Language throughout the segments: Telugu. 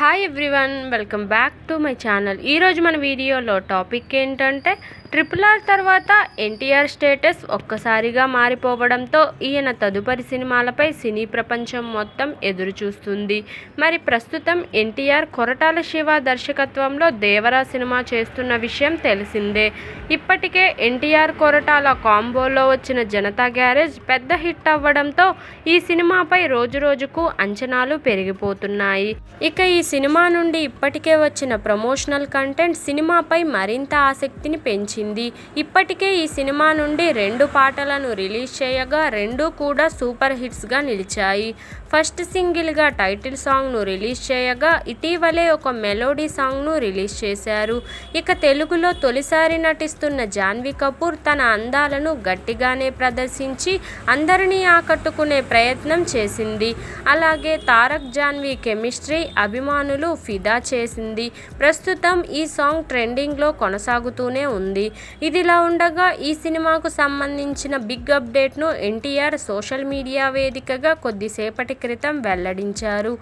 Hi everyone welcome back to my channel ఈరోజు మన వీడియోలో టాపిక్ ఏంటంటే ట్రిపుల్ ఆర్ తర్వాత ఎన్టీఆర్ స్టేటస్ ఒక్కసారిగా మారిపోవడంతో ఈయన తదుపరి సినిమాలపై సినీ ప్రపంచం మొత్తం ఎదురు చూస్తుంది. మరి ప్రస్తుతం ఎన్టీఆర్ కొరటాల శివ దర్శకత్వంలో దేవరా సినిమా చేస్తున్న విషయం తెలిసిందే. ఇప్పటికే ఎన్టీఆర్ కొరటాల కాంబోలో వచ్చిన జనతా గ్యారేజ్ పెద్ద హిట్ అవ్వడంతో ఈ సినిమాపై రోజురోజుకు అంచనాలు పెరిగిపోతున్నాయి. ఇక ఈ సినిమా నుండి ఇప్పటికే వచ్చిన ప్రమోషనల్ కంటెంట్ సినిమాపై మరింత ఆసక్తిని పెంచింది. ఇప్పటికే ఈ సినిమా నుండి రెండు పాటలను రిలీజ్ చేయగా రెండు కూడా సూపర్ హిట్స్గా నిలిచాయి. ఫస్ట్ సింగిల్గా టైటిల్ సాంగ్ను రిలీజ్ చేయగా ఇటీవలే ఒక మెలోడీ సాంగ్ను రిలీజ్ చేశారు. ఇక తెలుగులో తొలిసారి నటిస్తున్న జాన్వీ కపూర్ తన అందాలను గట్టిగానే ప్రదర్శించి అందరినీ ఆకట్టుకునే ప్రయత్నం చేసింది. అలాగే తారక్ జాన్వీ కెమిస్ట్రీ అభిమానులు ఫిదా చేసింది. ప్రస్తుతం ఈ సాంగ్ ట్రెండింగ్లో కొనసాగుతూనే ఉంది. ఇదిలా ఉండగా ఈ సినిమాకు సంబంధించిన బిగ్ అప్డేట్ను ఎన్టీఆర్ సోషల్ మీడియా వేదికగా కొద్దిసేపటి క్రితం వెల్లడించారు.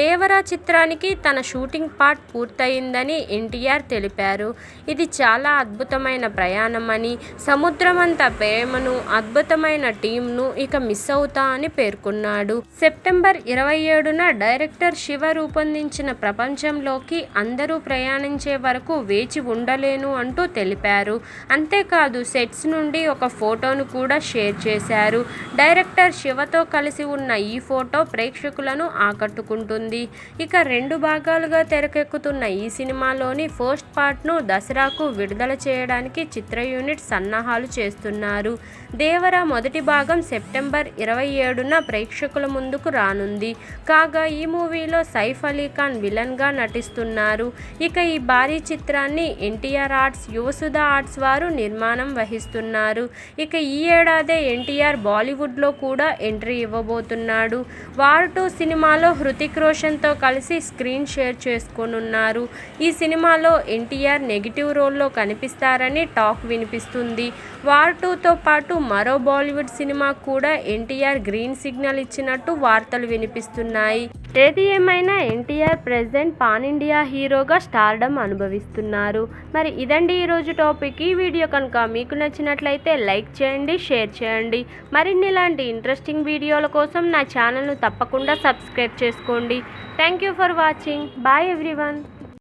దేవరా చిత్రానికి తన షూటింగ్ పార్ట్ పూర్తయిందని ఎన్టీఆర్ తెలిపారు. ఇది చాలా అద్భుతమైన ప్రయాణమని సముద్రమంత ప్రేమను అద్భుతమైన టీంను ఇక మిస్ అవుతా అని పేర్కొన్నాడు. సెప్టెంబర్ ఇరవై ఏడున డైరెక్టర్ శివ రూపొందించిన ప్రపంచంలోకి అందరూ ప్రయాణించే వరకు వేచి ఉండలేను అంటూ తెలిపారు. అంతేకాదు సెట్స్ నుండి ఒక ఫోటోను కూడా షేర్ చేశారు. డైరెక్టర్ శివతో కలిసి ఉన్న ఈ ఫోటో ప్రేక్షకులను ఆకట్టుకుంటుంది. ఇక రెండు భాగాలుగా తెరకెక్కుతున్న ఈ సినిమాలోని ఫస్ట్ పార్ట్ను దసరాకు విడుదల చేయడానికి చిత్ర యూనిట్ సన్నాహాలు చేస్తున్నారు. దేవర మొదటి భాగం సెప్టెంబర్ ఇరవై ఏడున ప్రేక్షకుల ముందుకు రానుంది. కాగా ఈ మూవీలో సైఫ్ అలీ ఖాన్ విలన్గా నటిస్తున్నారు. ఇక ఈ భారీ చిత్రాన్ని ఎన్టీఆర్ ఆర్ట్స్ యువసుధ ఆర్ట్స్ వారు నిర్మాణం వహిస్తున్నారు. ఇక ఈ ఏడాదే ఎన్టీఆర్ బాలీవుడ్లో కూడా ఎంట్రీ ఇవ్వబోతున్నాడు. వార్ టూ సినిమాలో హృతిక్ రోషన్తో కలిసి స్క్రీన్ షేర్ చేసుకోనున్నారు. ఈ సినిమాలో ఎన్టీఆర్ నెగిటివ్ రోల్లో కనిపిస్తారని టాక్ వినిపిస్తుంది. వార్ టూతో పాటు మరో బాలీవుడ్ సినిమా కూడా ఎన్టీఆర్ గ్రీన్ సిగ్నల్ ఇచ్చినట్టు వార్తలు వినిపిస్తున్నాయి. ఏది ఏమైనా ఎన్టీఆర్ ప్రెసెంట్ పాన్ ఇండియా హీరోగా స్టార్డమ్ అనుభవిస్తున్నారు. మరి ఇదండి ఈరోజు టాపిక్ ఈ వీడియో కనుక మీకు నచ్చినట్లయితే లైక్ చేయండి షేర్ చేయండి. మరిన్ని ఇలాంటి ఇంట్రెస్టింగ్ వీడియోల కోసం నా ఛానల్ను తప్పకుండా సబ్స్క్రైబ్ చేసుకోండి. Thank you for watching bye everyone